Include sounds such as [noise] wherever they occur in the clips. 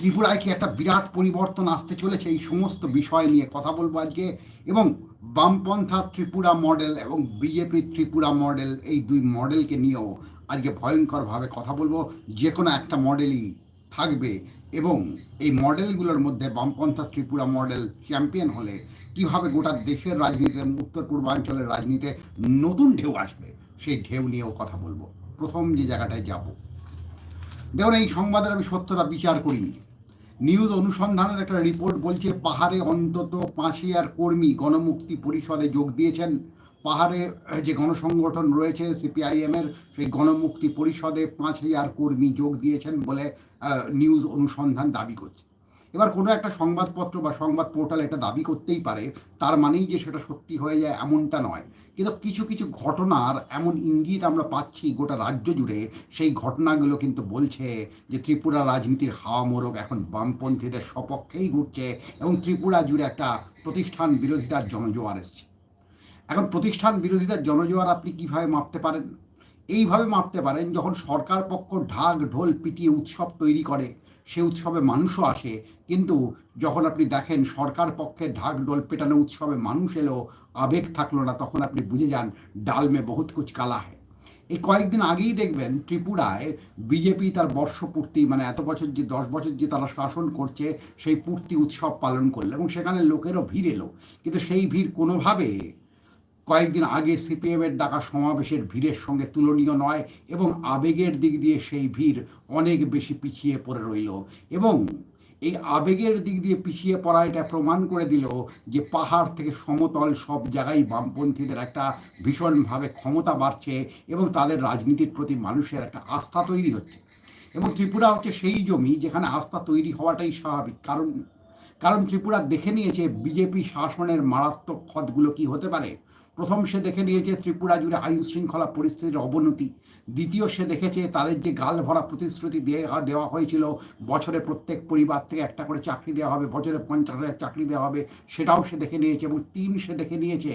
ত্রিপুরায় কি একটা বিরাট পরিবর্তন আসতে চলেছে? এই সমস্ত বিষয় নিয়ে কথা বলব আজকে। এবং বামপন্থা ত্রিপুরা মডেল এবং বিজেপি ত্রিপুরা মডেল এই দুই মডেলকে নিয়েও আজকে ভয়ঙ্করভাবে কথা বলব। যে কোনো একটা মডেলই থাকবে। এবং এই মডেলগুলোর মধ্যে বামপন্থা ত্রিপুরা মডেল চ্যাম্পিয়ন হলে কীভাবে গোটা দেশের রাজনীতিতে উত্তর পূর্বাঞ্চলের রাজনীতিতে নতুন ঢেউ আসবে, সেই ঢেউ নিয়েও কথা বলব। প্রথম যে জায়গাটায় যাব। দেখুন, এই সংবাদের আমি সত্যতা বিচার করিনি। নিউজ অনুসন্ধানের একটা রিপোর্ট বলছে, পাহাড়ে অন্তত পাঁচ হাজার কর্মী গণমুক্তি পরিষদে যোগ দিয়েছেন। পাহাড়ে যে গণসংগঠন রয়েছে সিপিআইএম এর, সেই গণমুক্তি পরিষদে পাঁচ হাজার কর্মী যোগ দিয়েছেন বলে নিউজ অনুসন্ধান দাবি করছে। এবার কোনো একটা সংবাদপত্র বা সংবাদ পোর্টাল এটা দাবি করতেই পারে, তার মানেই যে সেটা সত্যি হয়ে যায় এমনটা নয়। কিন্তু কিছু কিছু ঘটনার এমন ইঙ্গিত আমরা পাচ্ছি গোটা রাজ্য জুড়ে, সেই ঘটনাগুলো কিন্তু বলছে যে ত্রিপুরা রাজনীতির হাওয়া মোরগ এখন বামপন্থীদের সপক্ষেই ঘুরছে এবং ত্রিপুরা জুড়ে একটা প্রতিষ্ঠান বিরোধিতার জনজোয়ার এসছে। এখন প্রতিষ্ঠান বিরোধিতার জনজোয়ার আপনি কীভাবে মাপতে পারেন? এইভাবে মাপতে পারেন যখন সরকার পক্ষ ঢাক, ঢোল পিটিয়ে উৎসব তৈরি করে সে উৎসবে মানুষও আসে। কিন্তু যখন আপনি দেখেন সরকার পক্ষে ঢাক ঢোল পেটানো উৎসবে মানুষ এলো, আবেগ থাকল না, তখন আপনি বুঝে যান ডাল মে বহুত কুচ কালা হয় এই কয়েকদিন আগেই দেখবেন ত্রিপুরায় বিজেপি তার বর্ষপূর্তি মানে এত বছর যে, দশ বছর যে তারা শাসন করছে, সেই পূর্তি উৎসব পালন করল এবং সেখানে লোকেরও ভিড় এলো। কিন্তু সেই ভিড় কোনোভাবে কয়েকদিন আগে সিপিএম এর ডাকা সমাবেশের ভিড়ের সঙ্গে তুলনীয় নয় এবং আবেগের দিক দিয়ে সেই ভিড় অনেক বেশি পিছিয়ে পড়ে রইল। এবং এই আবেগের দিক দিয়ে পিছিয়ে পড়া এটা প্রমাণ করে দিল যে পাহাড় থেকে সমতল সব জায়গায় বামপন্থীদের একটা ভীষণভাবে ক্ষমতা বাড়ছে এবং তাদের রাজনীতির প্রতি মানুষের একটা আস্থা তৈরি হচ্ছে। এবং ত্রিপুরা হচ্ছে সেই জমি যেখানে আস্থা তৈরি হওয়াটাই স্বাভাবিক। কারণ কারণ ত্রিপুরা দেখে নিয়েছে বিজেপি শাসনের মারাত্মক ক্ষতগুলো কি হতে পারে? প্রথম সে দেখে নিয়েছে ত্রিপুরা জুড়ে আইন শৃঙ্খলা পরিস্থিতির অবনতি। দ্বিতীয় সে দেখেছে তাদের যে গাল ভরা প্রতিশ্রুতি দেওয়া হয়েছিল, বছরে প্রত্যেক পরিবার থেকে একটা করে চাকরি দেওয়া হবে, বছরে পঞ্চাশ হাজার চাকরি দেওয়া হবে, সেটাও সে দেখে নিয়েছে এবং তিন সে দেখে নিয়েছে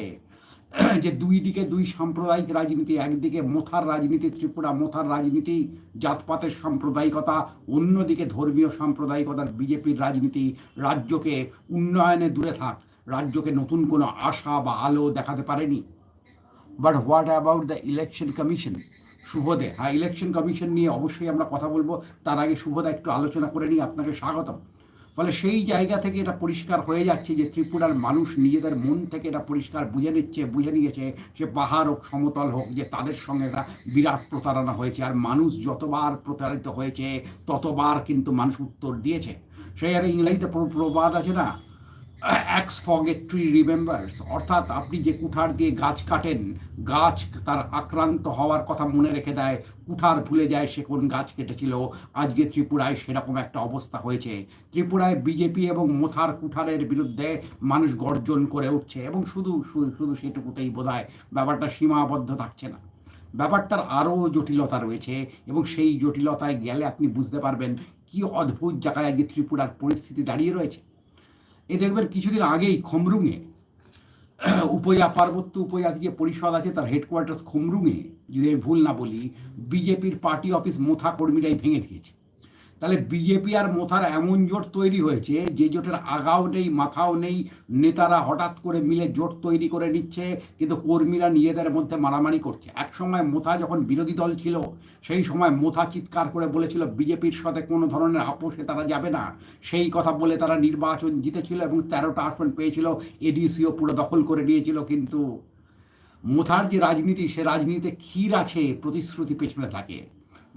[clears throat] যে দুই দিকে দুই সাম্প্রদায়িক রাজনীতি, একদিকে মোথার রাজনীতি, ত্রিপুরা মোথার রাজনীতি, জাতপাতের সাম্প্রদায়িকতা, অন্যদিকে ধর্মীয় সাম্প্রদায়িকতার বিজেপির রাজনীতি। রাজ্যকে উন্নয়নে দূরে থাক। রাজ্যকে নতুন কোনো আশা বা আলো দেখাতে পারেনি। But what about the election commission শুভদে হ্যাঁ ইলেকশন কমিশন নিয়ে অবশ্যই আমরা কথা বলব। তার আগে শুভদা একটু আলোচনা করে নিই আপনাকে স্বাগতম। ফলে সেই জায়গা থেকে এটা পরিষ্কার হয়ে যাচ্ছে যে ত্রিপুরার মানুষ নিজেদের মন থেকে এটা পরিষ্কার বুঝে নিচ্ছে, বুঝে নিয়েছে সে পাহাড় হোক, সমতল হোক, যে তাদের সঙ্গে একটা বিরাট প্রতারণা হয়েছে। আর মানুষ যতবার প্রতারিত হয়েছে, ততবার কিন্তু মানুষ উত্তর দিয়েছে। সেই একটা ইংরেজিতে প্রবাদ আছে না অ্যাক্স ফগেট ট্রি রিমেম্বার্স অর্থাৎ আপনি যে কুঠার দিয়ে গাছ কাটেন, গাছ তার আক্রান্ত হওয়ার কথা মনে রেখে দেয়, কুঠার ভুলে যায় সে কোন গাছ কেটেছিল। আজকে ত্রিপুরায় সেরকম একটা অবস্থা হয়েছে। ত্রিপুরায় বিজেপি এবং মোথার কুঠারের বিরুদ্ধে মানুষ গর্জন করে উঠছে এবং শুধু শুধু সেটুকুতেই বোধ হয় ব্যাপারটা সীমাবদ্ধ থাকছে না। ব্যাপারটার আরও জটিলতা রয়েছে এবং সেই জটিলতায় গেলে আপনি বুঝতে পারবেন কি অদ্ভুত জায়গায় আজকে ত্রিপুরার পরিস্থিতি দাঁড়িয়ে রয়েছে। এ দেখবেন কিছুদিন আগেই খমরুঙে উপজা পার্বত্য উপজাতীয় পরিষদ আছে তার হেডকোয়ার্টার খমরুঙে, যদি আমি ভুল না বলি, বিজেপির পার্টি অফিস মোথা কর্মীরাই ভেঙে দিয়েছে। তাহলে বিজেপি আর মোথার এমন জোট তৈরি হয়েছে, যে জোটের আগাও নেই, মাথাও নেই, নেতারা হঠাৎ করে মিলে জোট তৈরি করে নিচ্ছে, কিন্তু কর্মীরা নিজেদের মধ্যে মারামারি করছে। এক সময় মোথা যখন বিরোধী দল ছিল, সেই সময় মোথা চিৎকার করে বলেছিল বিজেপির সাথে কোনো ধরনের আপোষে তারা যাবে না। সেই কথা বলে তারা নির্বাচন জিতেছিল এবং তেরোটা আসন পেয়েছিল এডিসিও পুরো দখল করে নিয়েছিল, কিন্তু মোথার যে রাজনীতি, সে রাজনীতিতে ক্ষীর আছে, প্রতিশ্রুতি পেছনে থাকে।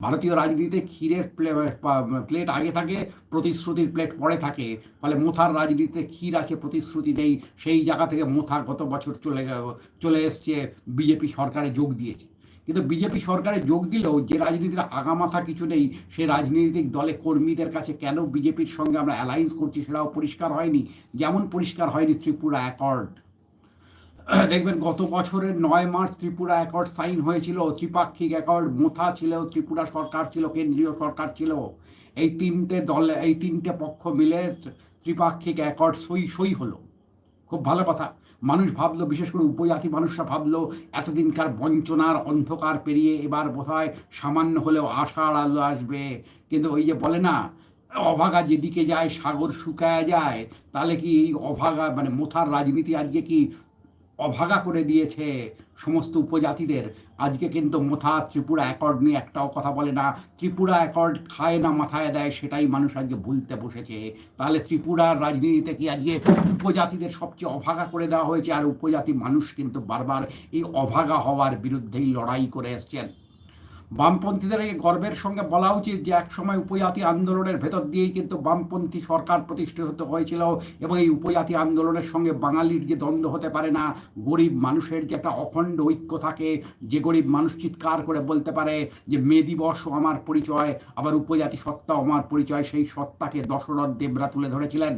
ভারতীয় রাজনীতিতে ক্ষীরের প্লে- প্লেট আগে থাকে, প্রতিশ্রুতির প্লেট পরে থাকে। ফলে মোথার রাজনীতিতে ক্ষীর আছে, প্রতিশ্রুতি নেই। সেই জায়গা থেকে মোথা গত বছর চলে চলে এসছে, বিজেপি সরকারে যোগ দিয়েছে। কিন্তু বিজেপি সরকারে যোগ দিলেও যে রাজনীতির আগামাথা কিছু নেই, সে রাজনৈতিক দলে কর্মীদের কাছে কেন বিজেপির সঙ্গে আমরা অ্যালায়েন্স করছি সেটাও পরিষ্কার হয়নি। যেমন পরিষ্কার হয়নি ত্রিপুরা অ্যাকর্ড [clears throat] দেখবেন গত বছরের নয় মার্চ ত্রিপুরা অ্যাকর্ড সাইন হয়েছিল, ত্রিপাক্ষিক অ্যাকর্ড মোথা ছিল, ত্রিপুরা সরকার ছিল, কেন্দ্রীয় সরকার ছিল। এই তিনটে দল, এই তিনটে পক্ষ মিলে ত্রিপাক্ষিক অ্যাকর্ড সই সই হলো। খুব ভালো কথা। মানুষ ভাবলো, বিশেষ করে উপজাতি মানুষরা ভাবলো, এতদিনকার বঞ্চনার অন্ধকার পেরিয়ে এবার বোধহয় সামান্য হলেও আশার আলো আসবে। কিন্তু ওই যে বলে না, অভাগা যেদিকে যায়, সাগর শুকায় যায়, তাহলে কি এই অভাগা মানে মোথার রাজনীতি আজকে কি অভাগা করে দিয়েছে সমস্ত উপজাতিদের। আজকে কিন্তু মোথা ত্রিপুরা অ্যাকর্ড নিয়ে একটাও কথা বলে না। ত্রিপুরা অ্যাকর্ড খায় না মাথায় দেয় সেটাই মানুষ আজকে ভুলতে বসেছে। তাহলে ত্রিপুরার রাজনীতিতে কি আজকে উপজাতিদের সবচেয়ে অভাগা করে দেওয়া হয়েছে? আর উপজাতি মানুষ কিন্তু বারবার এই অভাগা হওয়ার বিরুদ্ধেই লড়াই করে এসছেন। বামপন্থীদের এই গর্বের সঙ্গে বলা উচিত যে একসময় উপজাতি আন্দোলনের ভেতর দিয়েই কিন্তু বামপন্থী সরকার প্রতিষ্ঠিত হয়েছিল এবং এই উপজাতি আন্দোলনের সঙ্গে বাঙালির যে দ্বন্দ্ব হতে পারে না, গরিব মানুষের যে একটা অখণ্ড ঐক্য থাকে, যে গরিব মানুষ চিৎকার করে বলতে পারে যে মে দিবস আমার পরিচয়, আবার উপজাতি সত্তা আমার পরিচয়, সেই সত্তাকে দশরথ দেবরা তুলে ধরেছিলেন।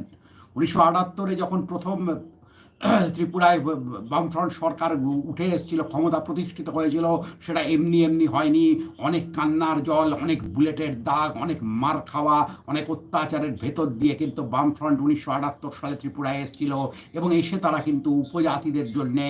উনিশশো আটাত্তরে যখন প্রথম [clears throat] ত্রিপুরায় বামফ্রন্ট সরকার উঠে এসেছিল, ক্ষমতা প্রতিষ্ঠিত হয়েছিল, সেটা এমনি এমনি হয়নি। অনেক কান্নার জল, অনেক বুলেটের দাগ, অনেক মার খাওয়া, অনেক অত্যাচারের ভেতর দিয়ে কিন্তু বামফ্রন্ট উনিশশো আটাত্তর সালে ত্রিপুরায় এসেছিল এবং এসে তারা কিন্তু উপজাতিদের জন্যে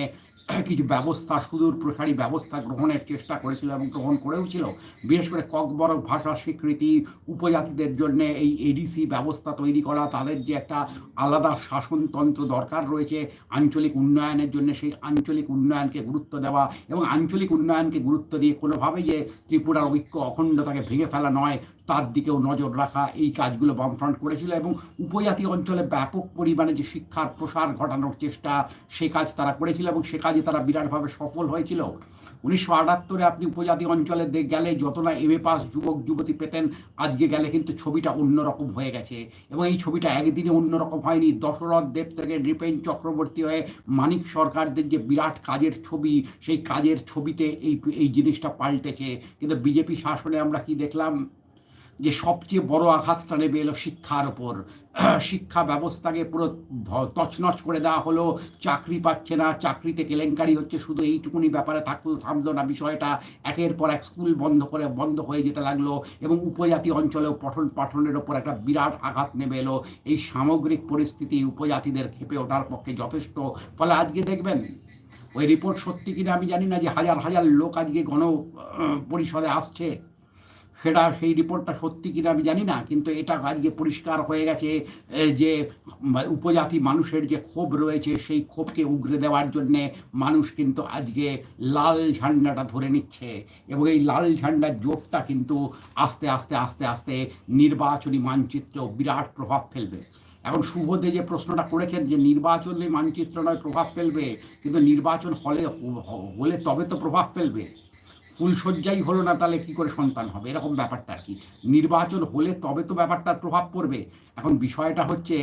কিছু ব্যবস্থা, সুদূর প্রসারী ব্যবস্থা গ্রহণের চেষ্টা করেছিল এবং গ্রহণ করেও ছিল। বিশেষ করে ককবরক ভাষার স্বীকৃতি, উপজাতিদের জন্য এই এডিসি ব্যবস্থা তৈরি করা, তাদের যে একটা আলাদা শাসনতন্ত্র দরকার রয়েছে আঞ্চলিক উন্নয়নের জন্য, সেই আঞ্চলিক উন্নয়নকে গুরুত্ব দেওয়া এবং আঞ্চলিক উন্নয়নকে গুরুত্ব দিয়ে কোনোভাবেই যে ত্রিপুরার ঐক্য অখণ্ডতাকে ভেঙে ফেলা নয় তার দিকেও নজর রাখা এই কাজগুলো বামফ্রন্ট করেছিল এবং উপজাতি অঞ্চলে ব্যাপক পরিমাণে যে শিক্ষার প্রসার ঘটানোর চেষ্টা সে কাজ তারা করেছিল এবং সে কাজে তারা বিরাটভাবে সফল হয়েছিল। উনিশশো আটাত্তরে আপনি উপজাতি অঞ্চলে গেলে যত না এম এ পাস যুবক, যুবতী পেতেন, আজকে গেলে কিন্তু ছবিটা অন্যরকম হয়ে গেছে এবং এই ছবিটা একদিনে অন্যরকম হয়নি। দশরথ দেব থেকে নৃপেন চক্রবর্তী হয়ে মানিক সরকারদের যে বিরাট কাজের ছবি, সেই কাজের ছবিতে এই এই জিনিসটা পাল্টেছে। কিন্তু বিজেপি শাসনে আমরা কি দেখলাম? যে সবচেয়ে বড় আঘাতটা নেবে এলো শিক্ষার ওপর। [clears throat] শিক্ষা ব্যবস্থাকে পুরো তছনছ করে দেওয়া হলো, চাকরি পাচ্ছে না, চাকরিতে কেলেঙ্কারি হচ্ছে, শুধু এইটুকুনি ব্যাপারে থাকল, থামলো না বিষয়টা। একের পর এক স্কুল বন্ধ করে, বন্ধ হয়ে যেতে লাগল এবং উপজাতি অঞ্চলেও পঠন, পাঠনের ওপর একটা বিরাট আঘাত নেমে এলো। এই সামগ্রিক পরিস্থিতি উপজাতিদের খেপে ওঠার পক্ষে যথেষ্ট। ফলে আজকে দেখবেন, ওই রিপোর্ট সত্যি কিনা আমি জানি না যে হাজার হাজার লোক আজকে গণ, [clears throat] পরিষদে আসছে। সেটা সেই রিপোর্টটা সত্যি কিনা আমি জানি না, কিন্তু এটা আজকে পরিষ্কার হয়ে গেছে যে উপজাতি মানুষের যে ক্ষোভ রয়েছে, সেই ক্ষোভকে উগরে দেওয়ার জন্যে মানুষ কিন্তু আজকে লাল ঝান্ডাটা ধরে নিচ্ছে এবং এই লাল ঝান্ডার জোটটা কিন্তু আস্তে আস্তে আস্তে আস্তে নির্বাচনী মানচিত্র বিরাট প্রভাব ফেলবে। এখন শুভদে যে প্রশ্নটা করেছেন যে নির্বাচনে মানচিত্র নয়, প্রভাব ফেলবে, কিন্তু নির্বাচন হলে হলে তবে তো প্রভাব ফেলবে। ফুলশয্যাই হলো না, তাহলে কি করে সন্তান হবে? এরকম ব্যাপারটা আর কি। নির্বাচন হলে তবে তো ব্যাপারটার প্রভাব পড়বে। এখন বিষয়টা হচ্ছে,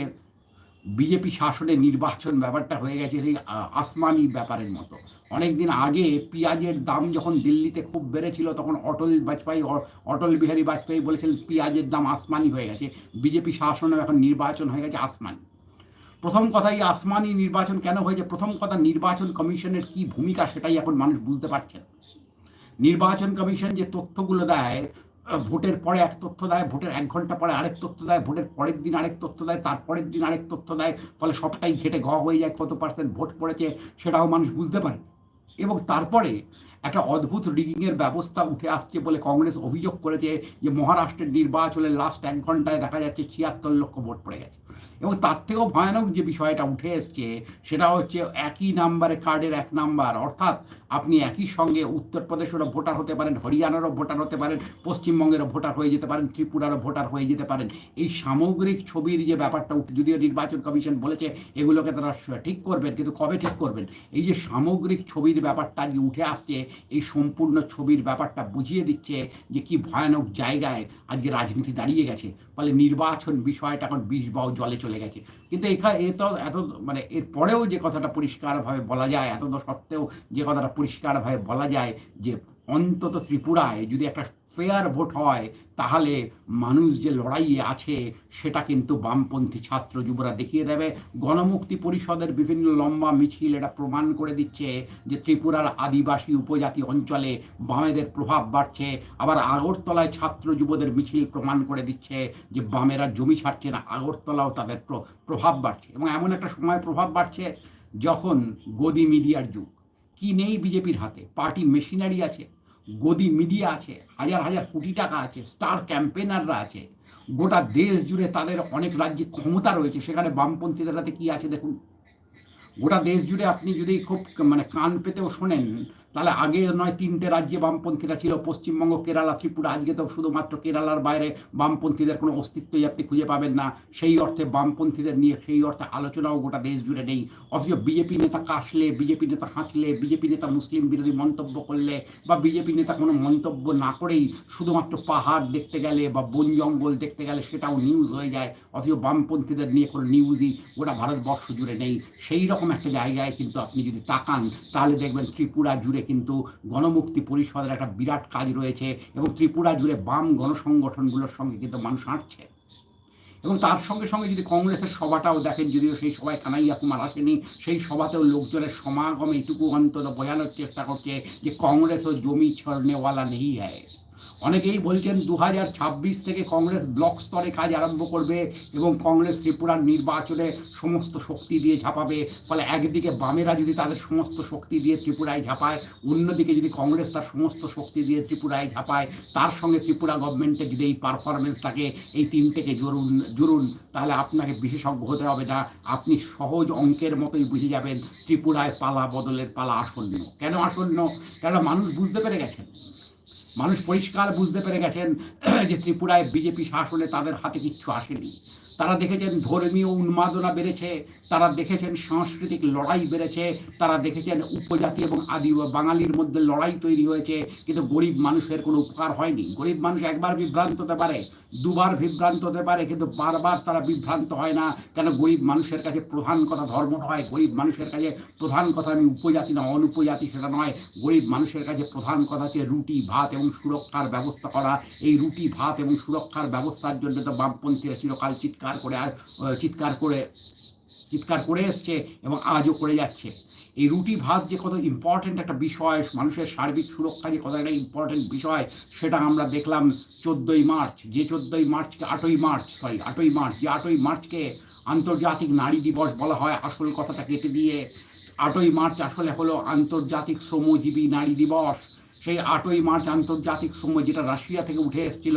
বিজেপি শাসনে নির্বাচন ব্যাপারটা হয়ে গেছে সেই আসমানি ব্যাপারের মতো। অনেকদিন আগে পেঁয়াজের দাম যখন দিল্লিতে খুব বেড়েছিল, তখন অটল বাজপেয়ী অটল বিহারী বাজপেয়ী বলেছিলেন, পেঁয়াজের দাম আসমানি হয়ে গেছে। বিজেপি শাসনে এখন নির্বাচন হয়ে গেছে আসমানি। প্রথম কথা, এই আসমানি নির্বাচন কেন হয়েছে? প্রথম কথা, নির্বাচন কমিশনের কি ভূমিকা সেটাই এখন মানুষ বুঝতে পারছেন নির্বাচন কমিশন যে তথ্যগুলো দেয় ভোটের পরে এক তথ্য দেয়, ভোটের এক ঘণ্টা পরে আরেক তথ্য দেয়, ভোটের পরের দিন আরেক তথ্য দেয়, তারপরের দিন আরেক তথ্য দেয়, ফলে সবটাই ঘেটে ঘ হয়ে যায়, কত পার্সেন্ট ভোট পড়েছে সেটাও মানুষ বুঝতে পারে। এবং তারপরে একটা অদ্ভুত রিগিংয়ের ব্যবস্থা উঠে আসছে বলে কংগ্রেস অভিযোগ করেছে যে মহারাষ্ট্রের নির্বাচনের লাস্ট এক ঘন্টায় দেখা যাচ্ছে ছিয়াত্তর লক্ষ ভোট পড়ে গেছে। এবং তার থেকেও ভয়ানক যে বিষয়টা উঠে এসছে, সেটা হচ্ছে একই নাম্বারে কার্ডের এক নাম্বার অর্থাৎ আপনি একই সঙ্গে উত্তরপ্রদেশেরও ভোটার হতে পারেন, হরিয়ানারও ভোটার হতে পারেন, পশ্চিমবঙ্গেরও ভোটার হয়ে যেতে পারেন, ত্রিপুরারও ভোটার হয়ে যেতে পারেন। এই সামগ্রিক ছবির যে ব্যাপারটা যদিও নির্বাচন কমিশন বলেছে এগুলোকে তারা ঠিক করবেন, কিন্তু কবে ঠিক করবেন? এই যে সামগ্রিক ছবির ব্যাপারটা আজকে উঠে আসছে, এই সম্পূর্ণ ছবির ব্যাপারটা বুঝিয়ে দিচ্ছে যে কি ভয়ানক জায়গায় আজকে রাজনীতি দাঁড়িয়ে গেছে। ফলে নির্বাচন বিষয়টা এখন বিষ বাউ জলে চলে গেছে। কিন্তু এখানে এ তো এত মানে এর পরেও যে কথাটা পরিষ্কারভাবে বলা যায়, এত সত্ত্বেও যে কথাটা পরিষ্কারভাবে বলা যায় যে অন্তত ত্রিপুরায় যদি একটা ফেয়ার ভোট হয়, তাহলে মানুষ যে লড়াইয়ে আছে, সেটা কিন্তু বামপন্থী ছাত্র যুবরা দেখিয়ে দেবে। গণমুক্তি পরিষদের বিভিন্ন লম্বা মিছিল এটা প্রমাণ করে দিচ্ছে যে ত্রিপুরার আদিবাসী উপজাতি অঞ্চলে বামেদের প্রভাব বাড়ছে। আবার আগরতলায় ছাত্র যুবদের মিছিল প্রমাণ করে দিচ্ছে যে বামেরা জমি ছাড়ছে না, আগরতলাও তাদের প্রভাব বাড়ছে। এবং এমন একটা সময় প্রভাব বাড়ছে যখন গদি মিডিয়ার যুগ। কি নেই বিজেপির হাতে? পার্টি মেশিনারি আছে। গদি মিডিয়া আছে, হাজার হাজার কোটি টাকা আছে স্টার ক্যাম্পেনাররা আছে, গোটা দেশ জুড়ে তাদের অনেক রাজ্যে ক্ষমতা রয়েছে, সেখানে বামপন্থীদের হাতে কি আছে দেখুন। গোটা দেশ জুড়ে আপনি যদি খুব মানে কান পেতেও শোনেন তাহলে আগে নয় তিনটে রাজ্যে বামপন্থীরা ছিল, পশ্চিমবঙ্গ, কেরালা, ত্রিপুরা, আজকে তো শুধুমাত্র কেরালার বাইরে বামপন্থীদের কোনো অস্তিত্বই আপনি খুঁজে পাবেন না। সেই অর্থে বামপন্থীদের নিয়ে সেই অর্থে আলোচনাও গোটা দেশ জুড়ে নেই। অথচ বিজেপি নেতা কাশলে, বিজেপি নেতা হাঁচলে, বিজেপি নেতা মুসলিম বিরোধী মন্তব্য করলে বা বিজেপি নেতা কোনো মন্তব্য না করেই শুধুমাত্র পাহাড় দেখতে গেলে বা বন জঙ্গল দেখতে গেলে সেটাও নিউজ হয়ে যায়। অথচ বামপন্থীদের নিয়ে কোনো নিউজই গোটা ভারতবর্ষ জুড়ে নেই। সেই রকম একটা জায়গায় কিন্তু আপনি যদি তাকান, তাহলে দেখবেন ত্রিপুরা জুড়ে কিন্তু গণমুক্তি পরিষদের একটা বিরাট কাজ রয়েছে এবং ত্রিপুরা জুড়ে বাম গণসংগঠনগুলোর সঙ্গে কিন্তু মানুষ হাঁটছে। এবং তার সঙ্গে সঙ্গে যদি কংগ্রেসের সভাটাও দেখেন, যদিও সেই সভায় কানাইয়া কুমার আসেনি, সেই সভাতেও লোকজনের সমাগম এইটুকু অন্তত বোঝানোর চেষ্টা করছে যে কংগ্রেসও জমি ছড়নেওয়ালা নেই হ্যায়। অনেকেই বলছেন দু হাজার ছাব্বিশ থেকে কংগ্রেস ব্লক স্তরে কাজ আরম্ভ করবে এবং কংগ্রেস ত্রিপুরার নির্বাচনে সমস্ত শক্তি দিয়ে ঝাঁপাবে। ফলে একদিকে বামেরা যদি তাদের সমস্ত শক্তি দিয়ে ত্রিপুরায় ঝাঁপায়, অন্যদিকে যদি কংগ্রেস তার সমস্ত শক্তি দিয়ে ত্রিপুরায় ঝাঁপায়, তার সঙ্গে ত্রিপুরা গভর্নমেন্টের যদি এই পারফরমেন্স থাকে, এই তিনটেকে জরুন জরুন, তাহলে আপনাকে বিশেষজ্ঞ হতে হবে না। আপনি সহজ অঙ্কের মতোই বুঝে যাবেন ত্রিপুরায় পালা বদলের পালা আসন্ন। কেন আসন্ন? কেন মানুষ বুঝতে পেরে গেছেন। মানুষ পরিষ্কার বুঝতে পেরে গেছেন, [clears throat] যে ত্রিপুরায় বিজেপি শাসনে তাদের হাতে কিচ্ছু আসেনি। তারা দেখেছেন ধর্মীয় উন্মাদনা বেড়েছে, তারা দেখেছেন সাংস্কৃতিক লড়াই বেড়েছে, তারা দেখেছেন উপজাতি এবং আদি বাঙালির মধ্যে লড়াই তৈরি হয়েছে, কিন্তু গরিব মানুষের কোনো উপকার হয়নি। গরিব মানুষ একবার বিভ্রান্ত হতে পারে দুবার বিভ্রান্ত হতে পারে, কিন্তু বারবার তারা বিভ্রান্ত হয় না। কেন? গরিব মানুষের কাছে প্রধান কথা ধর্ম নয়। গরিব মানুষের কাছে প্রধান কথা আমি উপজাতি না, অনুপজাতি সেটা নয়। গরিব মানুষের কাছে প্রধান কথা হচ্ছে রুটি, ভাত এবং সুরক্ষার ব্যবস্থা করা। এই রুটি, ভাত এবং সুরক্ষার ব্যবস্থার জন্য তো বামপন্থীরা চিরকাল চিৎকার করে আর চিৎকার করে চিৎকার করে এসছে এবং আজও করে যাচ্ছে। এই রুটি ভাত যে কত ইম্পর্টেন্ট একটা বিষয়, মানুষের সার্বিক সুরক্ষা যে কত একটা ইম্পর্টেন্ট বিষয়, সেটা আমরা দেখলাম চোদ্দোই মার্চ, যে চোদ্দোই মার্চকে আটই মার্চ সরি আটই মার্চ, যে আটই মার্চকে আন্তর্জাতিক নারী দিবস বলা হয়, আসল কথাটা কেটে দিয়ে আটই মার্চ আসলে হলো আন্তর্জাতিক শ্রমজীবী নারী দিবস। সেই আটই মার্চ আন্তর্জাতিক সময় যেটা রাশিয়া থেকে উঠে এসেছিল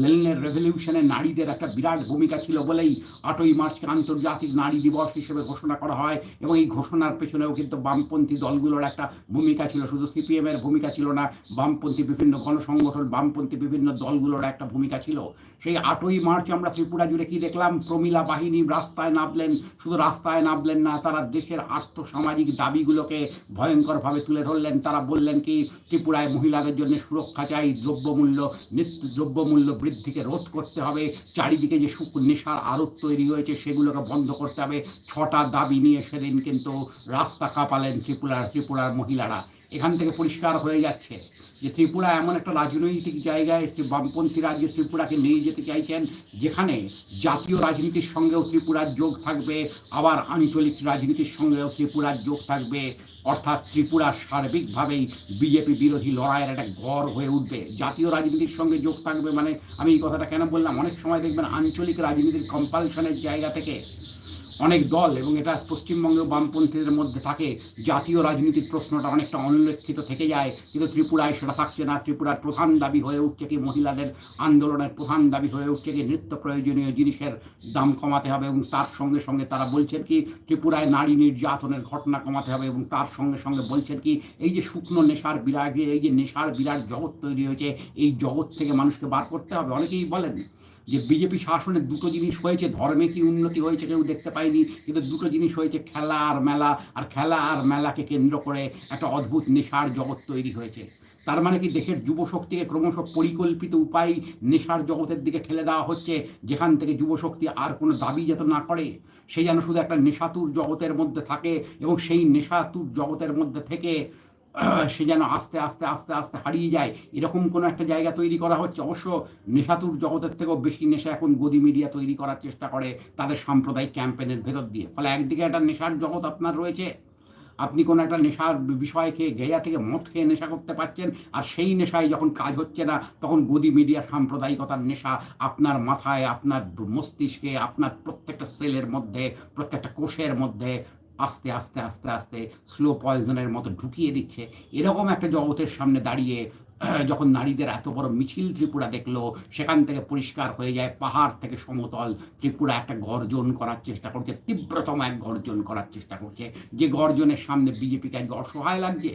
লেনের রেভলিউশনে নারীদের একটা বিরাট ভূমিকা ছিল বলেই আটই মার্চকে আন্তর্জাতিক নারী দিবস হিসেবে ঘোষণা করা হয় এবং এই ঘোষণার পেছনেও কিন্তু বামপন্থী দলগুলোর একটা ভূমিকা ছিল। শুধু সিপিএমের ভূমিকা ছিল না, বামপন্থী বিভিন্ন গণসংগঠন, বামপন্থী বিভিন্ন দলগুলোর একটা ভূমিকা ছিল। সেই আটই মার্চ আমরা ত্রিপুরা জুড়ে কি দেখলাম? প্রমিলা বাহিনী রাস্তায় নামলেন। শুধু রাস্তায় নামলেন না, তারা দেশের আর্থসামাজিক দাবিগুলোকে ভয়ঙ্করভাবে তুলে ধরলেন। তারা বললেন কি, ত্রিপুরায় মহিলাদের জন্য সুরক্ষা চাই, দ্রব্যমূল্য, নিত্য দ্রব্যমূল্য বৃদ্ধিকে রোধ করতে হবে। চারিদিকে যে সুখ নেশার আরোপ তৈরি হয়েছে, সেগুলোকে বন্ধ করতে হবে। ছটা দাবি নিয়ে সেদিন কিন্তু রাস্তা কাঁপালেন ত্রিপুরার ত্রিপুরার মহিলারা। এখান থেকে পরিষ্কার হয়ে যাচ্ছে যে ত্রিপুরা এমন একটা রাজনৈতিক জায়গায় বামপন্থী রাজ্যে ত্রিপুরাকে নিয়ে যেতে চাইছেন, যেখানে জাতীয় রাজনীতির সঙ্গেও ত্রিপুরার যোগ থাকবে, আবার আঞ্চলিক রাজনীতির সঙ্গেও ত্রিপুরার যোগ থাকবে। অর্থাৎ ত্রিপুরা সার্বিকভাবেই বিজেপি বিরোধী লড়াইয়ের একটা ঘর হয়ে উঠবে। জাতীয় রাজনীতির সঙ্গে যোগ থাকবে মানে আমি এই কথাটা কেন বললাম? অনেক সময় দেখবেন আঞ্চলিক রাজনীতির কম্পালশনের জায়গা থেকে অনেক দল এবং এটা পশ্চিমবঙ্গেও বামপন্থীদের মধ্যে থাকে। জাতীয় রাজনীতির প্রশ্নটা অনেকটা অনুল্লেখিত থেকে যায়, কিন্তু ত্রিপুরায় সেটা থাকছে না। ত্রিপুরার প্রধান দাবি হয়ে উঠছে কি মহিলাদের আন্দোলনের প্রধান দাবি হয়ে উঠছে কি নিত্য প্রয়োজনীয় জিনিসের দাম কমাতে হবে এবং তার সঙ্গে সঙ্গে তারা বলছেন কি ত্রিপুরায় নারী নির্যাতনের ঘটনা কমাতে হবে এবং তার সঙ্গে সঙ্গে বলছেন কি এই যে শুকনো নেশার বিরাট, এই যে নেশার বিরাট জগৎ তৈরি হয়েছে, এই জগৎ থেকে মানুষকে বার করতে হবে। অনেকেই বলেন যে বিজেপি শাসনে দুটো জিনিস হয়েছে, ধর্মে কি উন্নতি হয়েছে কেউ দেখতে পায়নি, কিন্তু দুটো জিনিস হয়েছে, খেলা আর মেলা, আর খেলা আর মেলাকে কেন্দ্র করে একটা অদ্ভুত নেশার জগৎ তৈরি হয়েছে। তার মানে কি দেশের যুবশক্তিকে ক্রমশ পরিকল্পিত উপায় নেশার জগতের দিকে ঠেলে দেওয়া হচ্ছে, যেখান থেকে যুবশক্তি আর কোনো দাবি যেত না করে, সে যেন শুধু একটা নেশাতুর জগতের মধ্যে থাকে এবং সেই নেশাতুর জগতের মধ্যে থেকে [clears throat] সে যেন আস্তে আস্তে আস্তে আস্তে হারিয়ে যায়। এরকম কোনো একটা জায়গা তৈরি করা হচ্ছে। অবশ্য নেশাতুর জগতের থেকেও বেশি নেশা এখন গদি মিডিয়া তৈরি করার চেষ্টা করে তাদের সাম্প্রদায়িক ক্যাম্পেনের ভেতর দিয়ে। ফলে একদিকে একটা নেশার জগৎ আপনার রয়েছে। আপনি কোনো একটা নেশার বিষয় খেয়ে গেয়া থেকে মদ খেয়ে নেশা করতে পারছেন আর সেই নেশায় যখন কাজ হচ্ছে না, তখন গদি মিডিয়া সাম্প্রদায়িকতার নেশা আপনার মাথায়, আপনার মস্তিষ্কে, আপনার প্রত্যেকটা সেলের মধ্যে, প্রত্যেকটা কোষের মধ্যে আস্তে আস্তে আস্তে আস্তে স্লো পয়জনের মতো ঢুকিয়ে দিচ্ছে। এরকম একটা জগতের সামনে দাঁড়িয়ে [clears throat] যখন নারীদের এত বড় মিছিল ত্রিপুরা দেখল, সেখান থেকে পরিষ্কার হয়ে যায়, পাহাড় থেকে সমতল, ত্রিপুরা একটা গর্জন করার চেষ্টা করছে, তীব্রতম এক গর্জন করার চেষ্টা করছে। যে গর্জনের সামনে বিজেপিকে আজকে অসহায় লাগছে।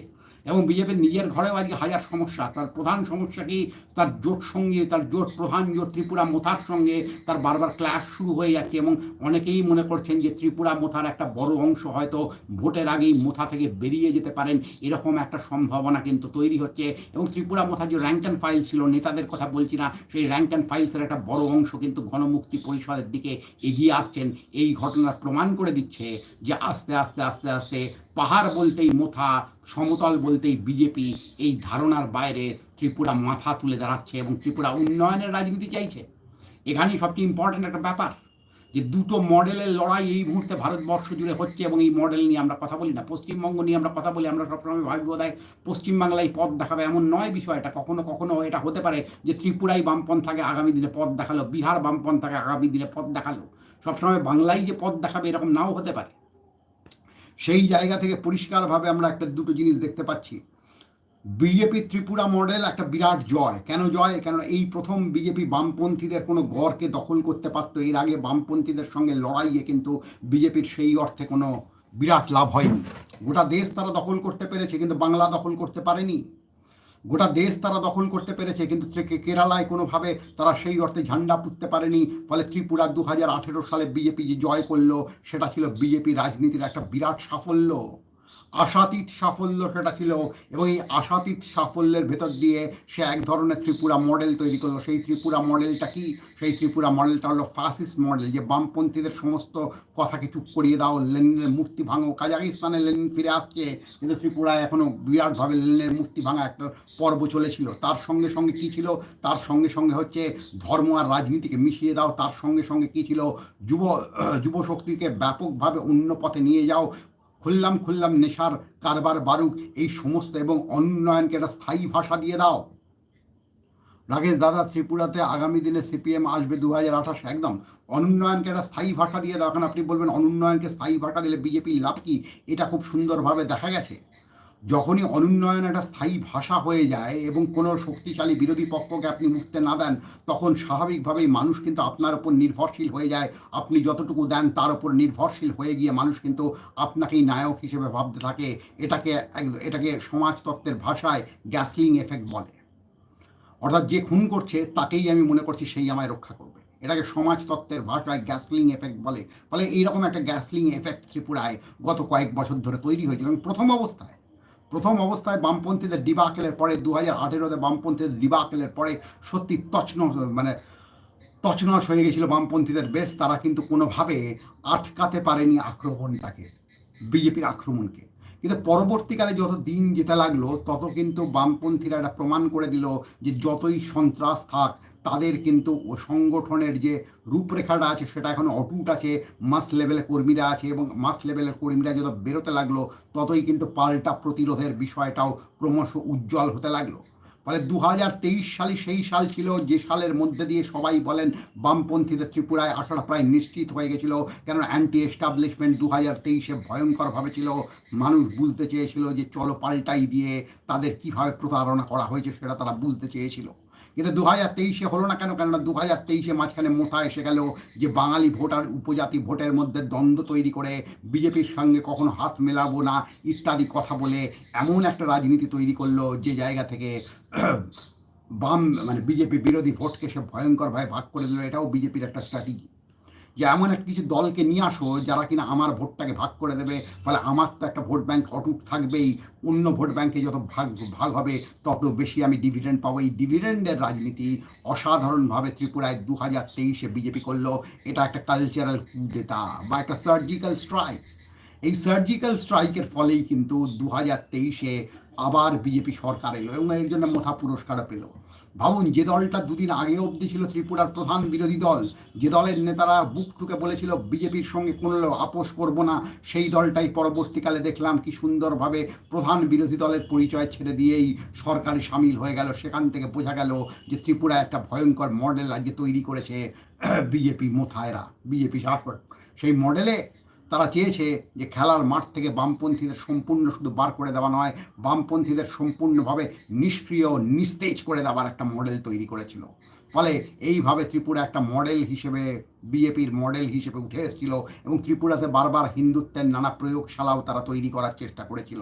এবং বিজেপির নিজের ঘরেও আজকে হাজার সমস্যা। তার প্রধান সমস্যা কি? তার জোট সঙ্গে, তার জোট প্রধান, জোট ত্রিপুরা মোথার সঙ্গে তার বারবার ক্লাস শুরু হয়ে যাচ্ছে এবং অনেকেই মনে করছেন যে ত্রিপুরা মোথার একটা বড় অংশ হয়তো ভোটের আগেই মোথা থেকে বেরিয়ে যেতে পারেন। এরকম একটা সম্ভাবনা কিন্তু তৈরি হচ্ছে এবং ত্রিপুরা মোথার যে র্যাঙ্ক অ্যান্ড ফাইল ছিল, নেতাদের কথা বলছি না, সেই র্যাঙ্ক অ্যান্ড ফাইলসের একটা বড় অংশ কিন্তু গণমুক্তি পরিষদের দিকে এগিয়ে আসছেন। এই ঘটনা প্রমাণ করে দিচ্ছে যে আস্তে আস্তে আস্তে আস্তে পাহাড় বলতেই মোথা সমতল বলতেই বিজেপি এই ধারণার বাইরে ত্রিপুরা মাথা তুলে দাঁড়াচ্ছে এবং ত্রিপুরা উন্নয়নের রাজনীতি চাইছে। এখানেই সবচেয়ে ইম্পর্টেন্ট একটা ব্যাপার যে দুটো মডেলের লড়াই এই মুহূর্তে ভারতবর্ষ জুড়ে হচ্ছে এবং এই মডেল নিয়ে আমরা কথা বলি না। পশ্চিমবঙ্গ নিয়ে আমরা কথা বলি, আমরা সবসময় ভাবি বোধহয় পশ্চিমবাংলায় পথ দেখাবে এমন নয় বিষয়টা, কখনো কখনো এটা হতে পারে যে ত্রিপুরাই বামপন্থাকে আগামী দিনে পথ দেখাল, বিহার বামপন্থাকে আগামী দিনে পথ দেখাল। সবসময় বাংলায় যে পথ দেখাবে এরকম নাও হতে পারে। সেই জায়গা থেকে পরিষ্কারভাবে আমরা একটা দুটো জিনিস দেখতে পাচ্ছি। বিজেপি ত্রিপুরা মডেল একটা বিরাট জয়। কেন জয়? কেন এই প্রথম বিজেপি বামপন্থীদের কোনো গড়কে দখল করতে পারতো, এর আগে বামপন্থীদের সঙ্গে লড়াইয়ে কিন্তু বিজেপির সেই অর্থে কোনো বিরাট লাভ হয়নি। গোটা দেশ তারা দখল করতে পেরেছে, কিন্তু বাংলা দখল করতে পারেনি। গোটা দেশ তারা দখল করতে পেরেছে, কিন্তু কেরালায় কোনোভাবে তারা সেই অর্থে ঝান্ডা পুঁততে পারেনি। ফলে ত্রিপুরা দু হাজার আঠেরো সালে বিজেপি যে জয় করল, সেটা ছিল বিজেপি রাজনীতির একটা বিরাট সাফল্য। আশাতীত সাফল্য সেটা ছিল এবং এই আশাতীত সাফল্যের ভেতর দিয়ে সে এক ধরনের ত্রিপুরা মডেল তৈরি করল। সেই ত্রিপুরা মডেলটা কি? সেই ত্রিপুরা মডেলটা হলো ফাসিস্ট মডেল যে বামপন্থীদের সমস্ত কথাকে চুপ করিয়ে দাও, লেনিনের মূর্তি ভাঙো। কাজাকিস্তানে লেনিন ফিরে আসছে, কিন্তু ত্রিপুরায় এখনও বিরাটভাবে লেনিনের মূর্তি ভাঙা একটা পর্ব চলেছিল। তার সঙ্গে সঙ্গে কি ছিল? তার সঙ্গে সঙ্গে হচ্ছে ধর্ম আর রাজনীতিকে মিশিয়ে দাও। তার সঙ্গে সঙ্গে কি ছিল? যুব, যুবশক্তিকে ব্যাপকভাবে অন্য পথে নিয়ে যাও। খুললাম খুললাম নেশার কারবার বারুক, এই সমস্ত এবং অনুন্নয়নকে একটা স্থায়ী ভাষা দিয়ে দাও। রাগেশ দাদা, ত্রিপুরাতে আগামী দিনে সিপিএম আসবে দু হাজার আঠাশ, একদম। অনুন্নয়নকে একটা স্থায়ী ভাষা দিয়ে দাও। এখন আপনি বলবেন, অনুন্নয়নকে স্থায়ী ভাষা দিলে বিজেপির লাভ কি? এটা খুব সুন্দরভাবে দেখা গেছে। যখনই অনুন্নয়ন একটা স্থায়ী ভাষা হয়ে যায় এবং কোনো শক্তিশালী বিরোধী পক্ষকে আপনি উঠতে না দেন, তখন স্বাভাবিকভাবেই মানুষ কিন্তু আপনার উপর নির্ভরশীল হয়ে যায়। আপনি যতটুকু দেন, তার উপর নির্ভরশীল হয়ে গিয়ে মানুষ কিন্তু আপনাকেই নায়ক হিসেবে ভাবতে থাকে। এটাকে এটাকে সমাজতত্ত্বের ভাষায় গ্যাসলিং এফেক্ট বলে। অর্থাৎ যে খুন করছে, তাকেই আমি মনে করছি সেই আমায় রক্ষা করবে। এটাকে সমাজতত্ত্বের ভাষায় গ্যাসলিং এফেক্ট বলে। ফলে এইরকম একটা গ্যাসলিং এফেক্ট ত্রিপুরায় গত কয়েক বছর ধরে তৈরি হয়েছিল এবং প্রথম অবস্থায় প্রথম অবস্থায় বামপন্থীদের ডিবাকেলের পরে দু হাজার আঠেরোতে বামপন্থীদের ডিবাকেলের পরে সত্যি তছন মানে তছনছ হয়ে গেছিল বামপন্থীদের বেশ। তারা কিন্তু কোনোভাবে আটকাতে পারেনি আক্রমণটাকে, বিজেপির আক্রমণকে। কিন্তু পরবর্তীকালে যত দিন যেতে লাগল, তত কিন্তু বামপন্থীরা এটা প্রমাণ করে দিল যে যতই সন্ত্রাস থাক তাদের কিন্তু ও সংগঠনের যে রূপরেখাটা আছে সেটা এখন অটুট আছে মাস লেভেলে কর্মীরা আছে এবং মাস লেভেলের কর্মীরা যত বেরোতে লাগল, ততই কিন্তু পাল্টা প্রতিরোধের বিষয়টাও ক্রমশ উজ্জ্বল হতে লাগল। ফলে দু হাজার তেইশ সালই সেই সাল ছিল যে সালের মধ্যে দিয়ে সবাই বলেন বামপন্থীদের ত্রিপুরায় আসাটা প্রায় নিশ্চিত হয়ে গেছিল। কেন অ্যান্টি এস্টাবলিশমেন্ট দু হাজার তেইশে ভয়ঙ্করভাবে ছিল। মানুষ বুঝতে চেয়েছিল যে চলো পাল্টাই দিয়ে তাদের কীভাবে প্রতারণা করা হয়েছে সেটা তারা বুঝতে চেয়েছিল। কিন্তু দু হাজার তেইশে হলো না কেন? কেননা দু হাজার তেইশে মাঝখানে মোথা এসে গেল যে বাঙালি ভোটার উপজাতি ভোটের মধ্যে দ্বন্দ্ব তৈরি করে বিজেপির সঙ্গে কখনো হাত মেলাবো না, ইত্যাদি কথা বলে এমন একটা রাজনীতি তৈরি করল যে জায়গা থেকে বাম মানে বিজেপি বিরোধী ভোটকে সে ভয়ঙ্করভাবে ভাগ করে দিল। এটাও বিজেপির একটা স্ট্র্যাটেজি যে এমন একটা কিছু দলকে নিয়ে আসো যারা কিনা আমার ভোটটাকে ভাগ করে দেবে, ফলে আমার তো একটা ভোট ব্যাংক অটুট থাকবেই, অন্য ভোট ব্যাংকে যত ভাগ ভাগ হবে, তত বেশি আমি ডিভিডেন্ড পাবো। এই ডিভিডেন্ডের রাজনীতি অসাধারণভাবে ত্রিপুরায় দু হাজার তেইশে বিজেপি করল। এটা একটা কালচারাল কুদেতা বা একটা সার্জিক্যাল স্ট্রাইক এই সার্জিক্যাল স্ট্রাইকের ফলেই কিন্তু দু হাজার তেইশে আবার বিজেপি সরকার এলো এবং এর জন্য মোথা পুরস্কারও পেল। ভাবুন, যে দলটা দুদিন আগে অবধি ছিল ত্রিপুরার প্রধান বিরোধী দল, যে দলের নেতারা বুক ঠুকে বলেছিল, বিজেপির সঙ্গে কোনো আপোষ করব না, সেই দলটাই পরবর্তীকালে দেখলাম কি সুন্দরভাবে প্রধান বিরোধী দলের পরিচয় ছেড়ে দিয়েই সরকারে সামিল হয়ে গেল। সেখান থেকে বোঝা গেল যে ত্রিপুরা একটা ভয়ঙ্কর মডেল আজকে তৈরি করেছে [clears throat] বিজেপি, মোথায়রা, বিজেপি শাসক। সেই মডেলে তারা চেয়েছে যে খেলার মাঠ থেকে বামপন্থীদের সম্পূর্ণ শুধু বার করে দেওয়া নয়, বামপন্থীদের সম্পূর্ণভাবে নিষ্ক্রিয় নিস্তেজ করে দেওয়ার একটা মডেল তৈরি করেছিল। ফলে এইভাবে ত্রিপুরা একটা মডেল হিসেবে বিজেপির মডেল হিসেবে উঠে এসেছিল এবং ত্রিপুরাতে বারবার হিন্দুত্বের নানা প্রয়োগশালাও তারা তৈরি করার চেষ্টা করেছিল।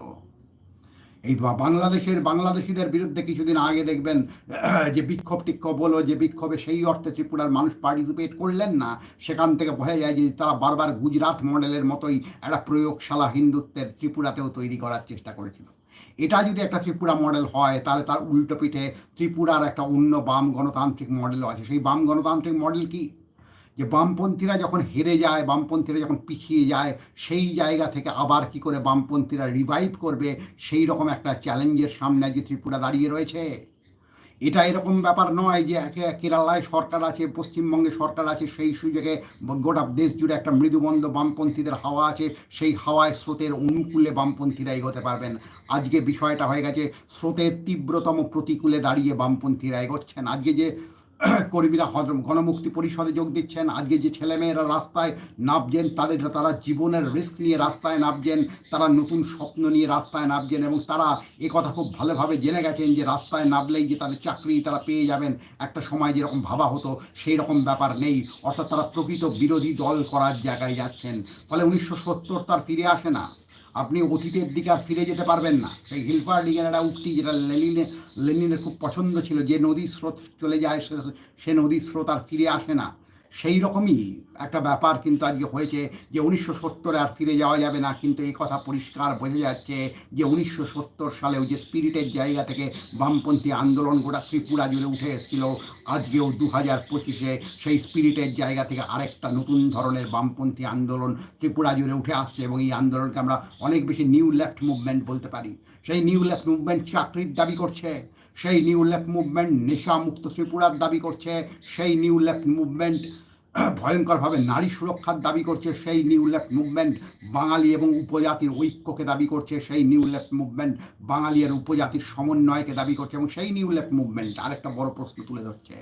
এই বাংলাদেশের, বাংলাদেশিদের বিরুদ্ধে কিছুদিন আগে দেখবেন, [clears throat] যে বিক্ষোভ টিক্ষোভ হলো, যে বিক্ষোভে সেই অর্থে ত্রিপুরার মানুষ পার্টিসিপেট করলেন না, সেখান থেকে বোঝা যায় যে তারা বারবার গুজরাট মডেলের মতোই একটা প্রয়োগশালা হিন্দুত্বের ত্রিপুরাতেও তৈরি করার চেষ্টা করেছিল। এটা যদি একটা ত্রিপুরা মডেল হয়, তাহলে তার উল্টো পিঠে ত্রিপুরার একটা অন্য বাম গণতান্ত্রিক মডেলও আছে। সেই বাম গণতান্ত্রিক মডেল কি? যে বামপন্থীরা যখন হেরে যায়, বামপন্থীরা যখন পিছিয়ে যায়, সেই জায়গা থেকে আবার কি করে বামপন্থীরা রিভাইভ করবে? সেই রকম একটা চ্যালেঞ্জের সামনে আজকে ত্রিপুরা দাঁড়িয়ে রয়েছে। এটা এরকম ব্যাপার নয় যে কেরালায় সরকার আছে, পশ্চিমবঙ্গে সরকার আছে, সেই সুযোগে গোটা দেশ জুড়ে একটা মৃদুবন্ধ বামপন্থীদের হাওয়া আছে, সেই হাওয়ায় স্রোতের অনুকূলে বামপন্থীরা এগোতে পারবেন। আজকে বিষয়টা হয়ে গেছে, স্রোতের তীব্রতম প্রতিকূলে দাঁড়িয়ে বামপন্থীরা এগোচ্ছেন। আজকে যে [clears throat] কর্মীরা গণমুক্তি পরিষদে যোগ দিচ্ছেন। আজকে যে ছেলেমেয়েরা রাস্তায় নামছেন, তাদের তারা জীবনের রিস্ক নিয়ে রাস্তায় নামছেন, তারা নতুন স্বপ্ন নিয়ে রাস্তায় নামছেন এবং তারা এ কথা খুব ভালোভাবে জেনে গেছেন যে রাস্তায় নামলেই যে তাদের চাকরি তারা পেয়ে যাবেন। একটা সময় যেরকম ভাবা হতো, সেই রকম ব্যাপার নেই। অর্থাৎ তারা প্রকৃত বিরোধী দল করার জায়গায় যাচ্ছেন। ফলে উনিশশো সত্তর তার ফিরে আসে না। আপনি অতীতের দিকে আর ফিরে যেতে পারবেন না। সেই হিলফার্ডিংয়ের একটা উক্তি যেটা লেনিনে, লেনিনের খুব পছন্দ ছিল, যে নদীর স্রোত চলে যায় সে নদীর স্রোত আর ফিরে আসে না। সেই রকমই একটা ব্যাপার কিন্তু আজকে হয়েছে যে উনিশশো সত্তরে আর ফিরে যাওয়া যাবে না, কিন্তু এই কথা পরিষ্কার বোঝা যাচ্ছে যে উনিশশো সত্তর সালেও যে স্পিরিটের জায়গা থেকে বামপন্থী আন্দোলন গোটা ত্রিপুরা জুড়ে উঠে এসেছিল, আজকেও দু হাজার পঁচিশে সেই স্পিরিটের জায়গা থেকে আরেকটা নতুন ধরনের বামপন্থী আন্দোলন ত্রিপুরা জুড়ে উঠে আসছে এবং এই আন্দোলনকে আমরা অনেক বেশি নিউ লেফট মুভমেন্ট বলতে পারি। সেই নিউ লেফট মুভমেন্ট চাকরির দাবি করছে, সেই নিউ লেফট মুভমেন্ট নেশামুক্ত ত্রিপুরার দাবি করছে, সেই নিউ লেফট মুভমেন্ট [clears throat] ভয়ঙ্করভাবে নারী সুরক্ষার দাবি করছে সেই নিউ লেফট মুভমেন্ট বাঙালি এবং উপজাতির ঐক্যকে দাবি করছে, সেই নিউ লেফট মুভমেন্ট বাঙালি আর উপজাতির সমন্বয়কে দাবি করছে এবং সেই নিউ লেফট মুভমেন্ট আরেকটা বড় প্রশ্ন তুলে ধরছে।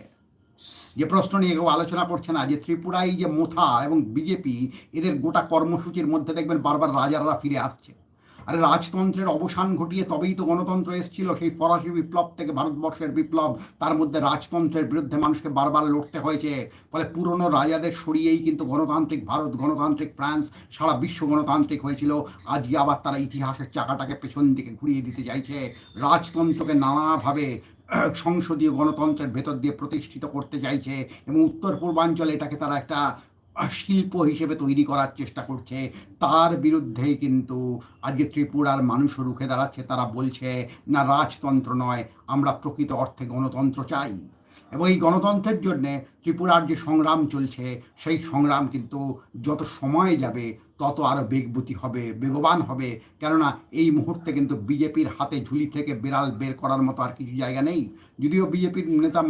যে প্রশ্ন নিয়ে কেউ আলোচনা করছে না, যে ত্রিপুরায় যে মোথা এবং বিজেপি, এদের গোটা কর্মসূচির মধ্যে দেখবেন বারবার রাজারা ফিরে আসছে। আরে রাজতন্ত্রের অবসান ঘটিয়ে তবেই তো গণতন্ত্র এসেছিল, সেই ফরাসি বিপ্লব থেকে ভারতবর্ষের বিপ্লব। তার মধ্যে রাজতন্ত্রের বিরুদ্ধে মানুষকে বারবার লড়তে হয়েছে। ফলে পুরনো রাজাদের সরিয়েই কিন্তু গণতান্ত্রিক ভারত, গণতান্ত্রিক ফ্রান্স, সারা বিশ্ব গণতান্ত্রিক হয়েছিল। আজকে আবার তারা ইতিহাসের চাকাটাকে পেছন দিকে ঘুরিয়ে দিতে চাইছে। রাজতন্ত্রকে নানাভাবে [clears throat] সংসদীয় গণতন্ত্রের ভেতর দিয়ে প্রতিষ্ঠিত করতে চাইছে এবং উত্তর পূর্বাঞ্চলে এটাকে তারা একটা শিল্প হিসেবে তৈরি করার চেষ্টা করছে। তার বিরুদ্ধেই কিন্তু আজকে ত্রিপুরার মানুষও রুখে দাঁড়াচ্ছে। তারা বলছে, না, রাজতন্ত্র নয়, আমরা প্রকৃত অর্থে গণতন্ত্র চাই। এবং এই গণতন্ত্রের জন্যে ত্রিপুরার যে সংগ্রাম চলছে, সেই সংগ্রাম কিন্তু যত সময় যাবে, তত আরও বেগবতী হবে, বেগবান হবে। কেননা এই মুহূর্তে কিন্তু বিজেপির হাতে ঝুলি থেকে বিড়াল বের করার মতো আর কিছু জায়গা নেই। যদিও বিজেপির নেতা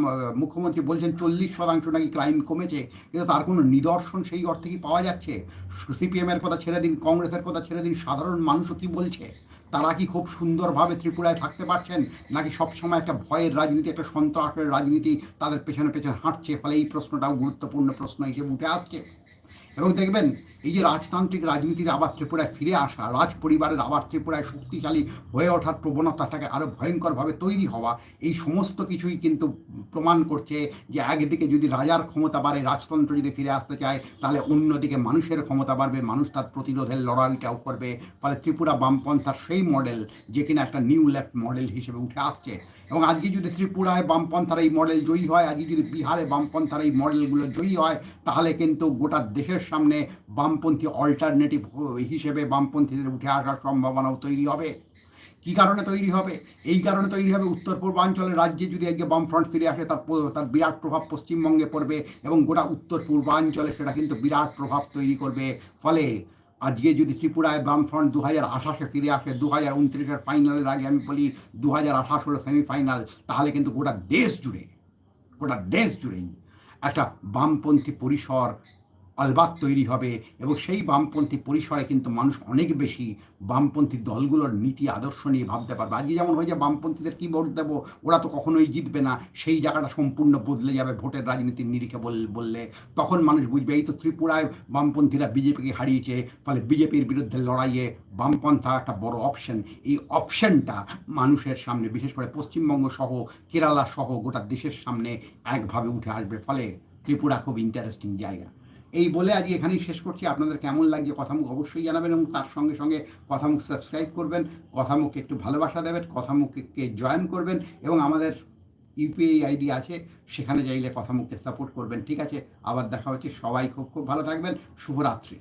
মুখ্যমন্ত্রী বলছেন চল্লিশ শতাংশ নাকি ক্রাইম কমেছে, কিন্তু তার কোনো নিদর্শন সেই অর্থে কি পাওয়া যাচ্ছে? সিপিএমের কথা ছেড়ে দিন, কংগ্রেসের কথা ছেড়ে দিন, সাধারণ মানুষও কি বলছে? তারা কি খুব সুন্দরভাবে ত্রিপুরায় থাকতে পারছেন? নাকি সবসময় একটা ভয়ের রাজনীতি, একটা সন্ত্রাসের রাজনীতি তাদের পেছনে পেছনে হাঁটছে? ফলে এই প্রশ্নটাও গুরুত্বপূর্ণ প্রশ্ন হিসেবে উঠে আসছে। এবং দেখবেন এই যে রাজতান্ত্রিক রাজনীতির আবার ত্রিপুরায় ফিরে আসা রাজ পরিবারের আবার ত্রিপুরায় শক্তিশালী হয়ে ওঠার প্রবণতাটাকে আরও ভয়ঙ্করভাবে তৈরি হওয়া, এই সমস্ত কিছুই কিন্তু প্রমাণ করছে যে একদিকে যদি রাজার ক্ষমতা বাড়ে, রাজতন্ত্র যদি ফিরে আসতে চায়, তাহলে অন্যদিকে মানুষের ক্ষমতা বাড়বে, মানুষ তার প্রতিরোধের লড়াইটাও করবে। ফলে ত্রিপুরা বামপন্থার সেই মডেল যে কিনা একটা নিউ লেফট মডেল হিসেবে উঠে আসছে। এবং আজকে যদি ত্রিপুরায় বামপন্থার এই মডেল জয়ী হয়, আজকে যদি বিহারে বামপন্থার এই মডেলগুলো জয়ী হয়, তাহলে কিন্তু গোটা দেশের সামনে বামপন্থী অল্টারনেটিভ হিসেবে বামপন্থীদের উঠে আসার সম্ভাবনাও তৈরি হবে। কি কারণে তৈরি হবে? এই কারণে তৈরি হবে উত্তর পূর্বাঞ্চলের রাজ্যে যদি আজকে বামফ্রন্ট ফিরে আসে, তার তার বিরাট প্রভাব পশ্চিমবঙ্গে পড়বে এবং গোটা উত্তর পূর্বাঞ্চলে সেটা কিন্তু বিরাট প্রভাব তৈরি করবে। ফলে আজকে যদি ত্রিপুরায় বামফ্রন্ট দু হাজার আঠাশে ফিরে আসে দু হাজার উনত্রিশের ফাইনালের আগে আমি বলি দু হাজার আঠাশ হলো সেমিফাইনাল তাহলে কিন্তু গোটা দেশ জুড়ে, গোটা দেশ জুড়েই একটা বামপন্থী পরিসর আলবাত তৈরি হবে এবং সেই বামপন্থী পরিসরে কিন্তু মানুষ অনেক বেশি বামপন্থী দলগুলোর নীতি, আদর্শ নিয়ে ভাবতে পারবে। আজকে যেমন হয়েছে, বামপন্থীদের কী ভোট দেবো? ওরা তো কখনোই জিতবে না। সেই জায়গাটা সম্পূর্ণ বদলে যাবে ভোটের রাজনীতির নিরিখে বল- বললে। তখন মানুষ বুঝবে, এই তো ত্রিপুরায় বামপন্থীরা বিজেপিকে হারিয়েছে, ফলে বিজেপির বিরুদ্ধে লড়াইয়ে বামপন্থা একটা বড় অপশন এই অপশনটা মানুষের সামনে, বিশেষ করে পশ্চিমবঙ্গ সহ, কেরালা সহ গোটা দেশের সামনে একভাবে উঠে আসবে। ফলে ত্রিপুরা খুব ইন্টারেস্টিং জায়গা। এই বলে আজ এখানেই শেষ করছি। আপনাদের কেমন লাগছে কথামুখ অবশ্যই জানাবেন এবং তার সঙ্গে সঙ্গে কথামুখ সাবস্ক্রাইব করবেন, কথামুখকে একটু ভালোবাসা দেবেন, কথামুখকে জয়েন করবেন এবং আমাদের ইউপিআই আইডি আছে, সেখানে যাইলে কথামুখকে সাপোর্ট করবেন। ঠিক আছে, আবার দেখা হচ্ছে। সবাই খুব খুব ভালো থাকবেন। শুভরাত্রি।